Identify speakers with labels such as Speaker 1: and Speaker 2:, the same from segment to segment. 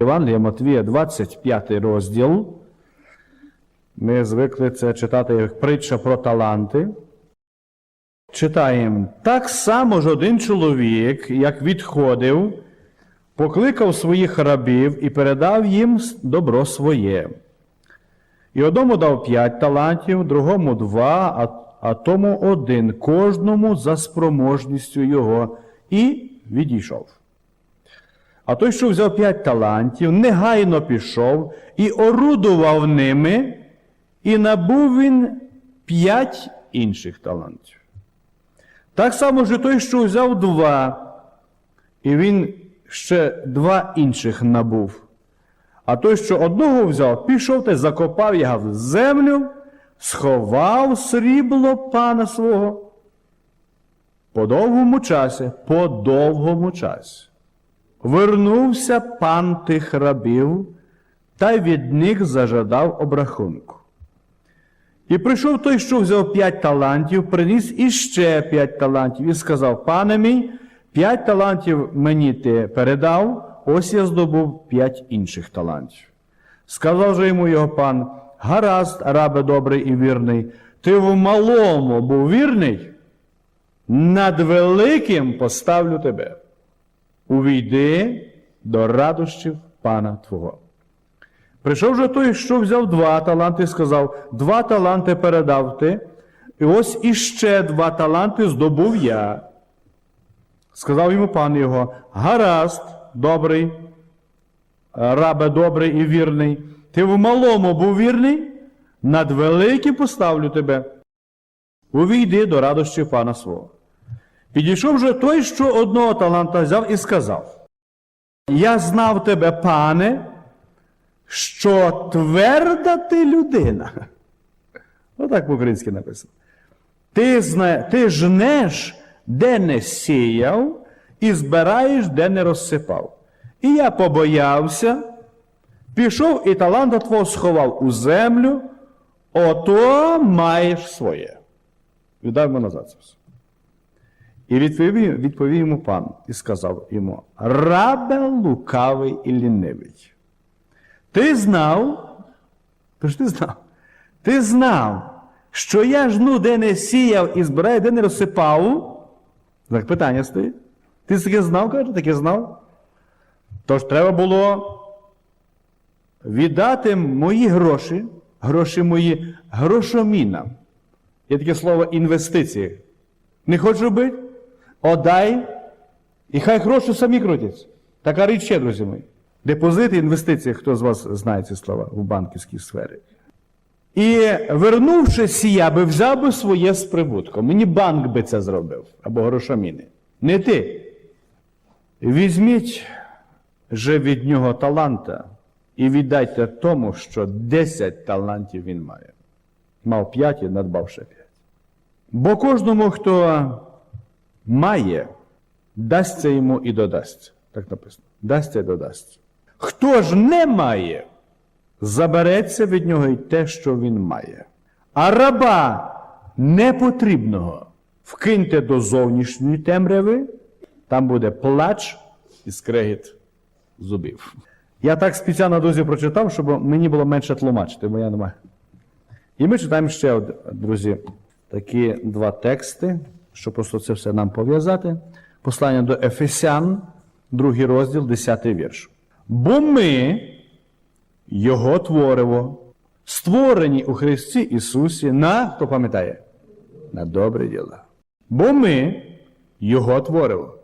Speaker 1: Євангелія Матвія, 25 розділ. Ми звикли це читати як притча про таланти. Читаємо. Так само ж один чоловік, як відходив, покликав своїх рабів і передав їм добро своє. І одному дав п'ять талантів, другому два, а, а тому один, кожному за спроможністю його, і відійшов. А той, що взяв п'ять талантів, негайно пішов і орудував ними, і набув він п'ять інших талантів. Так само ж той, що взяв два, і він ще два інших набув. А той, що одного взяв, пішов та закопав його в землю, сховав срібло пана свого. По довгому часі, по довгому часі. Вернувся пан тих рабів та від них зажадав обрахунку. І прийшов той, що взяв п'ять талантів, приніс іще п'ять талантів і сказав: Пане мій, п'ять талантів мені ти передав, ось я здобув п'ять інших талантів. Сказав же йому його пан: Гаразд, рабе добрий і вірний, ти в малому був вірний, над великим поставлю тебе. Увійди до радощів пана Твого. Прийшов же той, що взяв два таланти, і сказав: Два таланти передав ти, і ось іще два таланти здобув я. Сказав йому пан його: Гаразд, добрий, рабе добрий і вірний. Ти в малому був вірний, над великим поставлю тебе. Увійди до радощів пана свого. Підійшов же той, що одного таланта взяв і сказав: Я знав тебе, пане, що тверда ти людина. Отак по-українськи написано. Ти, зна... ти жнеш, де не сіяв, і збираєш, де не розсипав. І я побоявся, пішов і таланта твого сховав у землю, ото маєш своє. Віддай йому назад це все. І відповів, відповів йому пан і сказав йому: Рабе лукавий і лінивий. Ти знав, тож ти знав, ти знав, що я жну, де не сіяв і збираю, де не розсипав. Так питання стоїть. Ти таке знав, каже, таке знав. Тож треба було віддати мої гроші, гроші мої грошомінам. Є таке слово інвестиції. Не хочеш робити? Одай, і хай гроші самі крутяться. Така річ ще, друзі мої. Депозити, інвестиції, хто з вас знає ці слова в банківській сфері. І вернувшись, я би взяв би своє з прибутком. Мені банк би це зробив, або грошоміни. Не ти. Візьміть же від нього таланта і віддайте тому, що 10 талантів він має. Мав 5 і надбав ще 5. Бо кожному, хто має, дасться йому і додасться. Так написано. Дасться і додасться. Хто ж не має, забереться від нього й те, що він має. А раба непотрібного вкиньте до зовнішньої темряви, там буде плач і скрегіт зубів. Я так спеціально друзі прочитав, щоб мені було менше тлумачити, бо я не маю. І ми читаємо ще, друзі, такі два тексти, щоб просто це все нам пов'язати. Послання до Ефесян, другий розділ, 10 вірш. Бо ми, Його твориво, створені у Христі Ісусі на, хто пам'ятає, на добрі діла. Бо ми, Його твориво.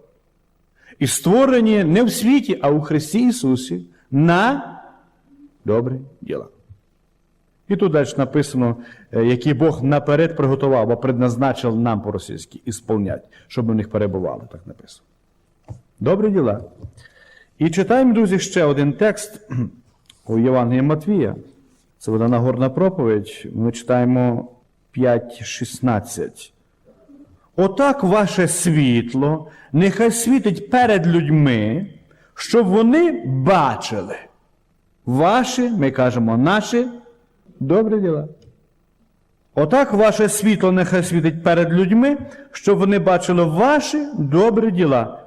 Speaker 1: І створені не в світі, а у Христі Ісусі на добрі діла. І тут далі написано, е, які Бог наперед приготував, або предназначив нам по-російськи ісполнять, щоб ми в них перебували, так написано. Добрі діла. І читаємо, друзі, ще один текст у Євангелії Матвія. Це буде Нагорна проповідь. Ми читаємо 5.16. Отак ваше світло нехай світить перед людьми, щоб вони бачили ваші, ми кажемо, наші добрі діла. Отак ваше світло нехай світить перед людьми, щоб вони бачили ваші добрі діла.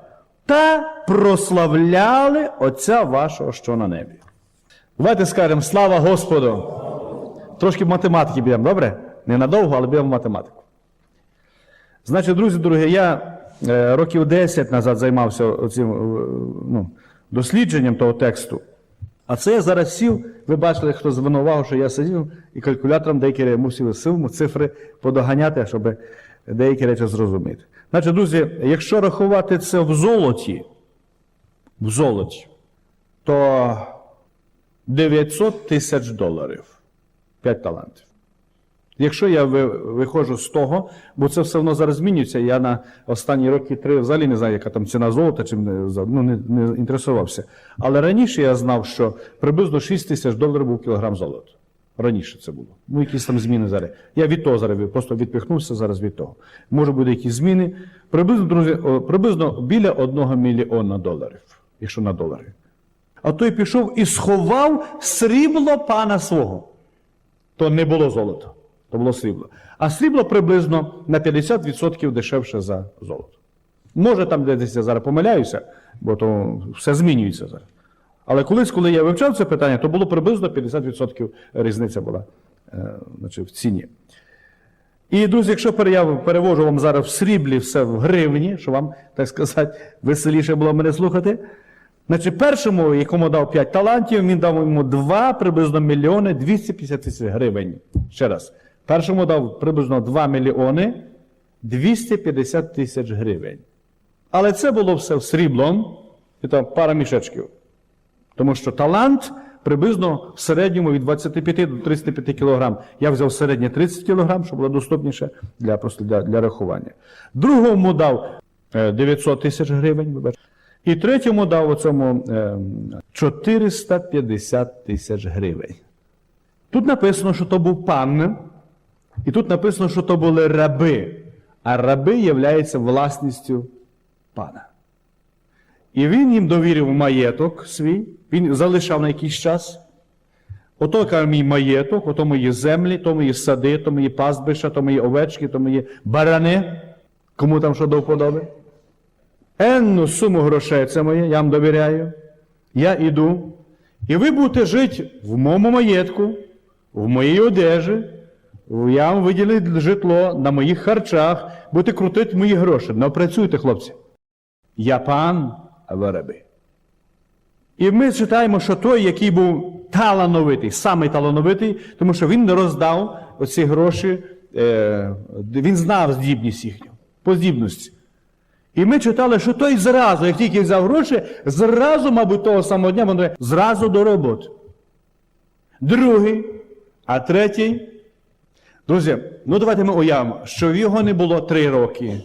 Speaker 1: та прославляли Отця вашого, що на небі. Давайте скажемо слава Господу. Трошки математики підемо, добре? Ненадовго, але в математику. Значить, друзі, дорогі, я е, років 10 назад займався цим ну, дослідженням того тексту. А це я зараз сів, ви бачили, хто звинував, що я сидів і калькулятором деякі речі мусив силу цифри подоганяти, щоб деякі речі зрозуміти. Значить, друзі, якщо рахувати це в золоті, в золоті, то 900 тисяч доларів. 5 талантів. Якщо я виходжу з того, бо це все одно зараз змінюється, я на останні роки три взагалі не знаю, яка там ціна золота, чим ну, не, не інтересувався. Але раніше я знав, що приблизно 6 тисяч доларів був кілограм золота. Раніше це було. Ну, якісь там зміни зараз. Я від того зараз просто відпихнувся зараз від того. Може бути якісь зміни. Приблизно, друзі, приблизно біля 1 мільйона доларів, якщо на долари. А той пішов і сховав срібло пана свого то не було золота, то було срібло. А срібло приблизно на 50% дешевше за золото. Може, там десь я зараз помиляюся, бо то все змінюється зараз. Але колись, коли я вивчав це питання, то було приблизно 50% різниця була е, значить, в ціні. І, друзі, якщо я перевожу вам зараз в сріблі все в гривні, що вам, так сказати, веселіше було мене слухати. Значить, першому, якому дав 5 талантів, він дав йому 2 приблизно мільйони 250 тисяч гривень. Ще раз. Першому дав приблизно 2 мільйони 250 тисяч гривень. Але це було все сріблом, і там пара мішечків. Тому що талант приблизно в середньому від 25 до 35 кг. Я взяв середнє 30 кг, щоб було доступніше для, просто для, для рахування. Другому дав е, 900 тисяч гривень. І третьому дав оцьому е, 450 тисяч гривень. Тут написано, що то був пан, і тут написано, що то були раби. А раби являються власністю пана. І він їм довірив маєток свій, він залишав на якийсь час. Ото каже, мій маєток, ото мої землі, то мої сади, то мої пастбища, то мої овечки, то мої барани. Кому там що до вподоби? Енну суму грошей це моє, я вам довіряю. Я іду. І ви будете жити в моєму маєтку, в моїй одежі. Я вам виділю житло на моїх харчах, будете крутити мої гроші. Ну, працюйте, хлопці. Я пан, а ви раби. І ми читаємо, що той, який був талановитий, самий талановитий, тому що він роздав оці гроші, е, він знав здібність їхню, по здібності. І ми читали, що той зразу, як тільки взяв гроші, зразу, мабуть, того самого дня, зразу до роботи. Другий, а третій. Друзі, ну давайте ми уявимо, що в його не було 3 роки,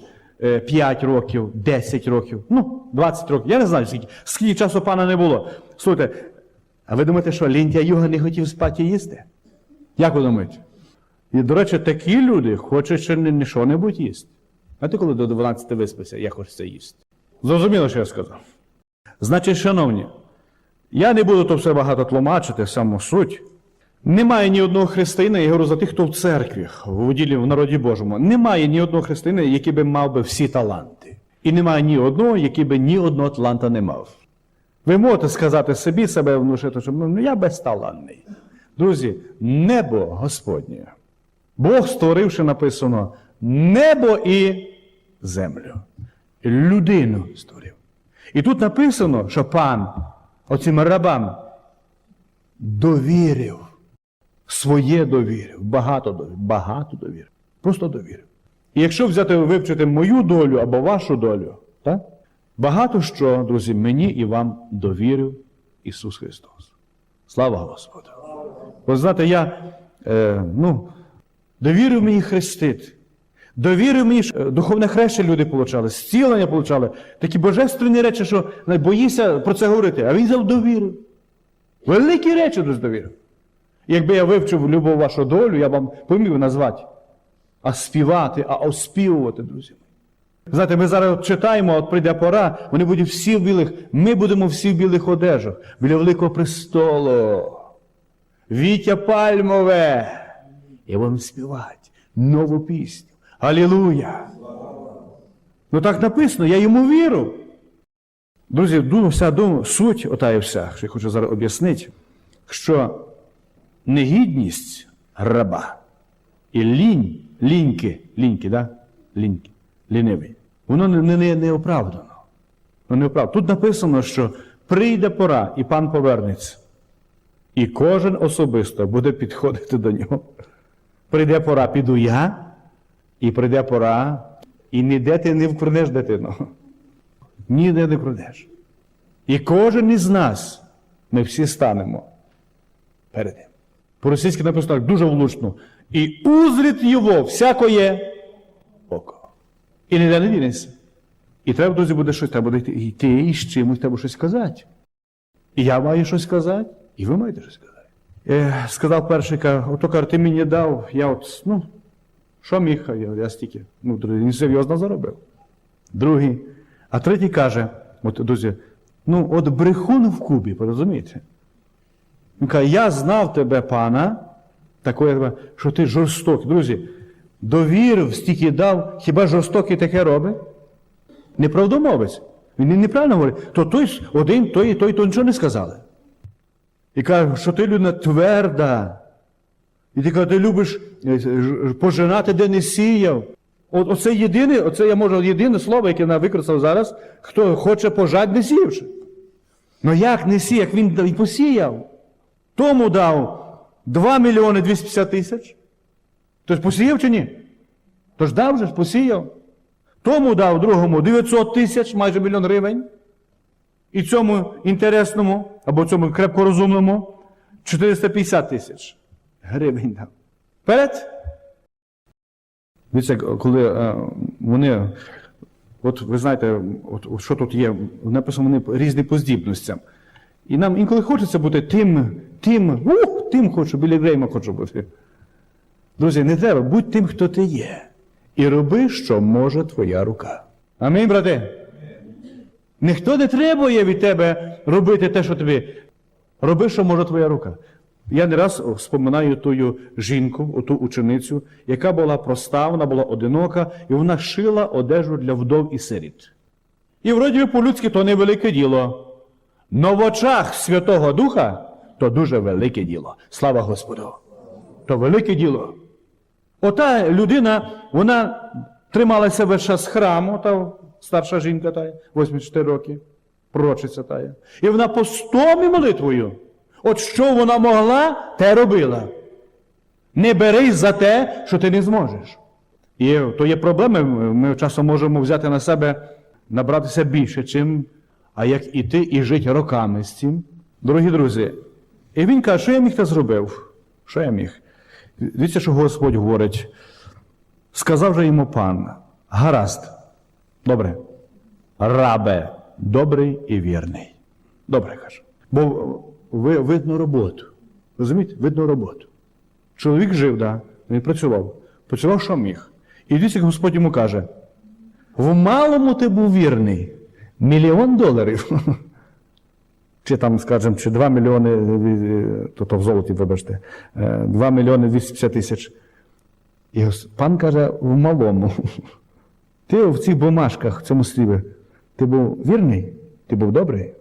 Speaker 1: 5 років, 10 років, ну, 20 років. Я не знаю, скільки, скільки часу пана не було. Слухайте, а ви думаєте, що Ліндя Юга не хотів спати і їсти? Як ви думаєте? І, до речі, такі люди хочуть ще не, не що-небудь їсти. А коли до 12 виспався, я хочу це їсти. Зрозуміло, що я сказав. Значить, шановні, я не буду то все багато тлумачити, саму суть. Немає ні одного християнина, я говорю за тих, хто в церкві, в уділі в народі Божому. Немає ні одного християнина, який би мав би всі таланти. І немає ні одного, який би ні одного таланта не мав. Ви можете сказати собі, себе внушити, що ну, я безталанний. Друзі, небо Господнє. Бог створивши написано небо і землю. І людину створив. І тут написано, що пан оцим рабам довірив. Своє довірив, багато довірив, багато довірив. Просто довірив. І якщо взяти вивчити мою долю або вашу долю, так? багато що, друзі, мені і вам довірив Ісус Христос. Слава Господу! Ви знаєте, я е, ну, довірив мені хрестити. Довірив мені, що, е, духовне хреще люди получали, зцілення получали. Такі божественні речі, що не боїшся про це говорити. А він взяв довірив. Великі речі друзі, довірив. Якби я вивчив любу вашу долю, я вам помів назвати. А співати, а оспівувати, друзі. Знаєте, ми зараз читаємо, от прийде пора, вони будуть всі в білих, ми будемо всі в білих одежах, біля великого престолу. Вітя пальмове. І будемо співати нову пісню. Алілуя! Ну так написано, я йому вірю. Друзі, ду- вся дум, суть ота і вся, що я хочу зараз об'яснити, що негідність раба і лінь, ліньки, ліньки, да? ліньки, лінивий, воно не, не, не оправдано. Воно не оправдано. Тут написано, що прийде пора, і пан повернеться. І кожен особисто буде підходити до нього. Прийде пора, піду я, і прийде пора, і ніде ти не вкрадеш дитину. Ніде не вкрадеш. І кожен із нас, ми всі станемо перед ним. По-російськи написано так дуже влучно. І узрить його всякоє око. І ніде не дінеться. І треба, друзі, буде щось, треба буде йти, і з чимось треба щось сказати. І я маю щось сказати, і ви маєте щось сказати. Е, сказав перший, каже, ото каже, ти мені дав, я от, ну, що міг, я, я стільки, ну, друзі, він серйозно заробив. Другий. А третій каже, от, друзі, ну, от брехун в Кубі, розумієте? Він каже, я знав тебе, пана, тебе, що ти жорстокий. Друзі, довірив, стільки дав, хіба жорстокий таке робить? Неправдомовець. Він неправильно говорить, то той один, той і той, то нічого не сказали. І каже, що ти людина тверда. І ти каже, ти любиш е, пожинати, де не сіяв. От, оце єдине, оце я можу єдине слово, яке я використав зараз, хто хоче пожати, не сіявши. Ну як не сіяв, як він посіяв? Тому дав 2 мільйони 250 тисяч. Тож посіяв чи ні? Тож дав же ж, посіяв. Тому дав другому 900 тисяч, майже мільйон гривень. І цьому інтересному, або цьому крепко розумному 450 тисяч гривень дав. Вперед! Дивіться, коли е, вони, от ви знаєте, от, от що тут є, написано вони різні по здібностям. І нам інколи хочеться бути тим, тим, ух, тим хочу, біля Грейма хочу бути. Друзі, не треба, будь тим, хто ти є. І роби, що може твоя рука. Амінь, брати. Ніхто не требує від тебе робити те, що тобі. Роби, що може твоя рука. Я не раз вспоминаю тую жінку, ту ученицю, яка була проста, вона була одинока, і вона шила одежу для вдов і сиріт. І вроді по-людськи то невелике діло. Но в очах Святого Духа то дуже велике діло. Слава Господу! То велике діло. Ота людина, вона трималася весь час храму, та старша жінка та 84 роки, пророчиця тая. І вона постом і молитвою. От що вона могла, те робила. Не берись за те, що ти не зможеш. І то є проблеми, ми часом можемо взяти на себе, набратися більше, чим, а як іти і жити роками з цим. Дорогі друзі, і він каже, що я міг та зробив? Що я міг? Дивіться, що Господь говорить. Сказав же йому пан, гаразд, добре, рабе, добрий і вірний. Добре каже. Бо ви, видно роботу. Розумієте? Видно роботу. Чоловік жив, да, він працював. Працював, що міг. І дивіться, Господь йому каже: в малому ти був вірний. Мільйон доларів. Чи там, скажімо, чи 2 мільйони, е, то, то в золоті, вибачте, е, 2 мільйони 250 тисяч. І пан каже в малому. Ти в цих бумажках, в цьому сліві, ти був вірний, ти був добрий?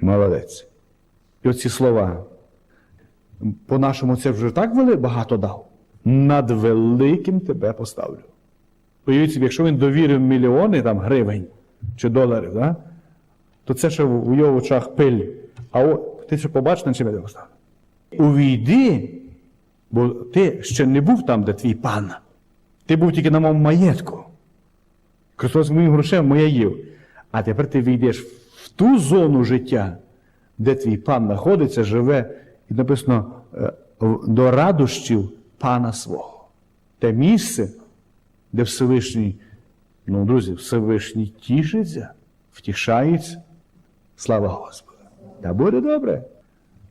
Speaker 1: Молодець. І оці слова. По-нашому це вже так вели, багато дав. Над великим тебе поставлю. Уявіть собі, якщо він довірив мільйони там, гривень чи доларів, да? То це ще в його очах пиль. А о, ти ще побачиш, на чим я поставлю. Увійди, бо ти ще не був там, де твій пан. Ти був тільки на моєму маєтку. Христос моїм грошем моя їв. А тепер ти війдеш в ту зону життя, де твій пан знаходиться, живе, і написано е, до радощів пана свого. Те місце, де Всевишній, ну, друзі, Всевишній тішиться, втішається. Слава Господу. Та буде добре.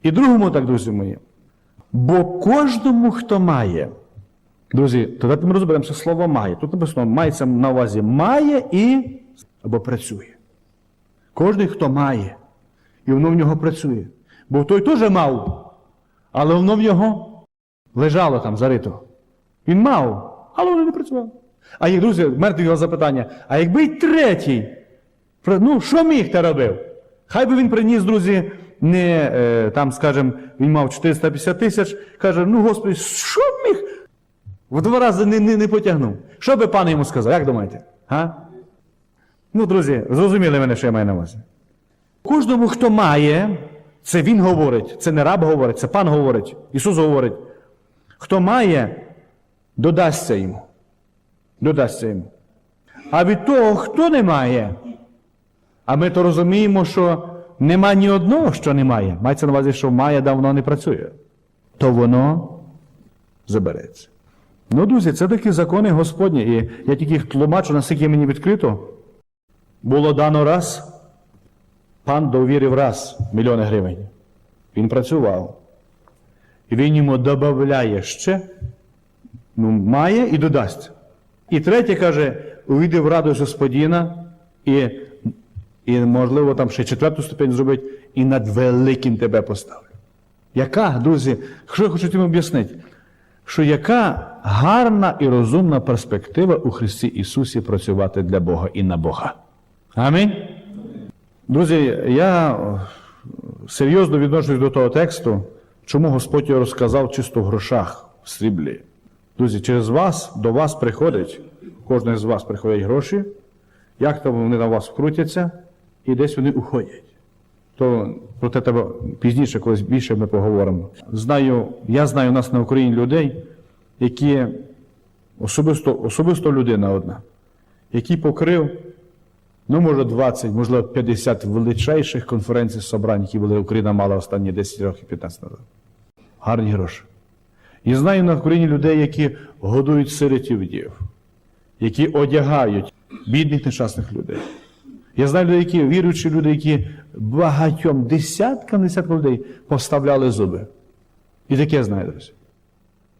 Speaker 1: І другому, так, друзі мої. Бо кожному, хто має, друзі, то давайте ми розберемося слово має. Тут написано, мається на увазі має і або працює. Кожний, хто має, і воно в нього працює. Бо той теж мав, але воно в нього лежало там зарито. Він мав, але воно не працювало. А як, друзі, мертві його запитання, а якби й третій Ну, що міг та робив? Хай би він приніс, друзі, не е, там, скажімо, він мав 450 тисяч, каже, ну Господи, що б міг? В два рази не, не, не потягнув. Що би пан йому сказав, як думаєте? А? Ну, друзі, зрозуміли мене, що я маю на увазі. Кожному, хто має, це він говорить, це не раб говорить, це пан говорить, Ісус говорить. Хто має, додасться йому. Додасться йому. А від того, хто не має, а ми то розуміємо, що нема ні одного, що немає. Мається на увазі, що має давно не працює, то воно забереться. Ну, друзі, це такі закони Господні, і я тільки їх тлумачу, наскільки мені відкрито. Було дано раз, пан довірив раз мільйони гривень. Він працював. І він йому додає ще, ну, має і додасть. І третє каже, увійди в радость Господіна, і, і, можливо, там ще четверту ступень зробить, і над великим тебе поставлю. Яка, друзі, що я хочу тим об'яснити? Що яка гарна і розумна перспектива у Христі Ісусі працювати для Бога і на Бога. Амінь. Друзі, я е, серйозно відношусь до того тексту, чому Господь його розказав чисто в грошах, в сріблі. Друзі, через вас до вас приходить, кожен з вас приходять гроші, як там вони на вас вкрутяться, і десь вони уходять. То про те треба пізніше, колись більше ми поговоримо. Знаю, я знаю у нас на Україні людей, які особисто, особисто людина одна, який покрив, ну, може, 20, можливо, 50 величайших конференцій собрань, які були Україна мала останні 10 років 15 назад. Гарні гроші. І знаю на Україні людей, які годують сиротів які одягають бідних нещасних людей. Я знаю людей, які віруючі люди, які багатьом десяткам десяткам людей поставляли зуби. І таке знаю, друзі.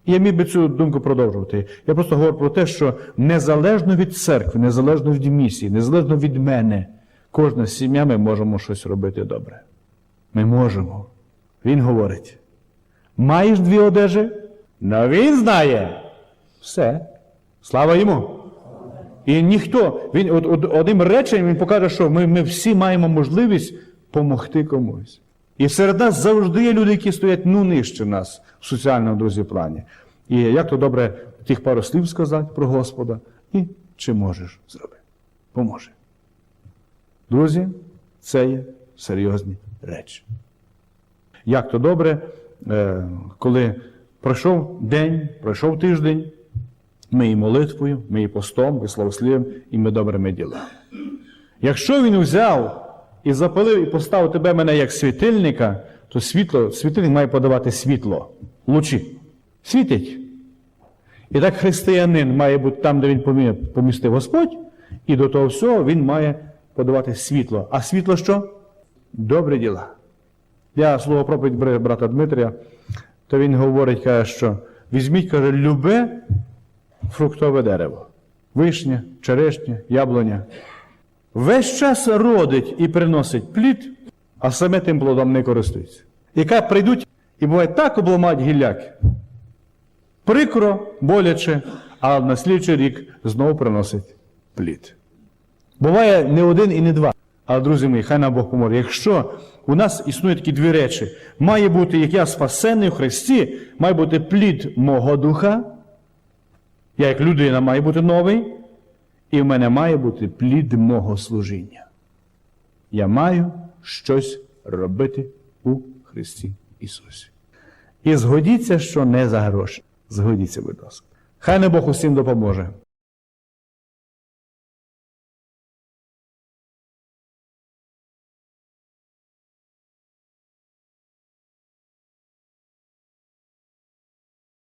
Speaker 1: Я міг би цю думку продовжувати. Я просто говорю про те, що незалежно від церкви, незалежно від місії, незалежно від мене, кожна сім'я ми можемо щось робити добре. Ми можемо. Він говорить: маєш дві одежі? Ну він знає. Все. Слава йому. І ніхто, він од- од- одним реченням він покаже, що ми, ми всі маємо можливість допомогти комусь. І серед нас завжди є люди, які стоять ну нижче нас в соціальному друзі плані. І як то добре тих пару слів сказати про Господа, і чи можеш зробити? Поможе. Друзі, це є серйозні речі. Як то добре, е, коли пройшов день, пройшов тиждень, ми і молитвою, ми і постом, і славослів'ям, і ми добрими ділами. Якщо він взяв і запалив і поставив тебе мене як світильника, то світло, світильник має подавати світло, лучі. Світить. І так християнин має бути там, де він помістив Господь, і до того всього він має подавати світло. А світло що? Добрі діла. Я слово проповідь брата Дмитрія, то він говорить, каже, що візьміть, каже, любе фруктове дерево. Вишня, черешня, яблуня. Весь час родить і приносить плід, а саме тим плодом не користується. Яка прийдуть і буває так обламають гілляки. Прикро, боляче, а на слідчий рік знову приносить плід. Буває не один і не два. Але, друзі мої, хай нам Бог поможе. Якщо у нас існують такі дві речі, має бути, як я спасений в Христі, має бути плід мого духа, я як людина маю бути новий, і в мене має бути плід мого служіння. Я маю щось робити у Христі Ісусі. І згодіться, що не за гроші. Згодіться, будь ласка. Хай не Бог усім допоможе.